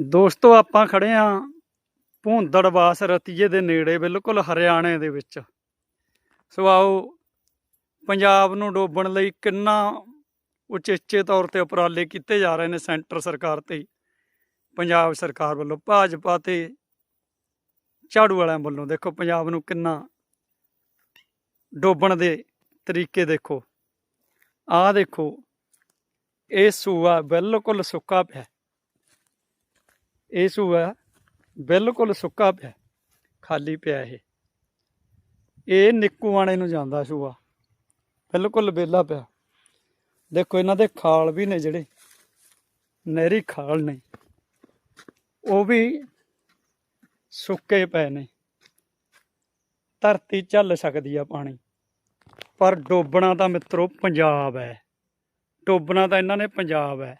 ਦੋਸਤੋ, ਆਪਾਂ ਖੜੇ ਆ ਭੁੰਦੜਵਾਸ ਰਤੀਏ ਦੇ ਨੇੜੇ, ਬਿਲਕੁਲ ਹਰਿਆਣੇ ਦੇ ਵਿੱਚ। ਸੋ ਆਓ, ਪੰਜਾਬ ਨੂੰ ਡੋਬਣ ਲਈ ਕਿੰਨਾ ਉਚੇਚੇ ਤੌਰ ਤੇ ਉਪਰਾਲੇ ਕੀਤੇ ਜਾ ਰਹੇ ਨੇ ਸੈਂਟਰ ਸਰਕਾਰ ਤੇ, ਪੰਜਾਬ ਸਰਕਾਰ ਵੱਲੋਂ। ਭਾਜਪਾ ਤੇ ਝਾੜੂ ਵਾਲਿਆਂ ਵੱਲੋਂ ਦੇਖੋ, ਪੰਜਾਬ ਨੂੰ ਕਿੰਨਾ ਡੋਬਣ ਦੇ ਤਰੀਕੇ ਦੇਖੋ। ਆਹ ਦੇਖੋ, ਇਹ ਸੂਆ ਬਿਲਕੁਲ ਸੁੱਕਾ ਪਿਆ। ਇਹ ਸੂਆ ਬਿਲਕੁਲ ਸੁੱਕਾ ਪਿਆ, ਖਾਲੀ ਪਿਆ ਇਹ। ਇਹ ਨਿੱਕੂਆਣੇ ਨੂੰ ਜਾਂਦਾ ਸੂਆ, ਬਿਲਕੁਲ ਬੇਲਾ ਪਿਆ। ਦੇਖੋ ਇਹਨਾਂ ਦੇ ਖਾਲ ਵੀ ਨੇ ਜਿਹੜੇ, ਨਹਿਰੀ ਖਾਲ ਨੇ। ਉਹ ਵੀ ਸੁੱਕੇ ਪਏ ਨੇ। ਧਰਤੀ ਝੱਲ ਸਕਦੀ ਆ ਪਾਣੀ। ਪਰ ਡੋਬਣਾ ਤਾਂ ਮਿੱਤਰੋ ਪੰਜਾਬ ਹੈ। ਡੋਬਣਾ ਤਾਂ ਇਹਨਾਂ ਨੇ ਪੰਜਾਬ ਹੈ।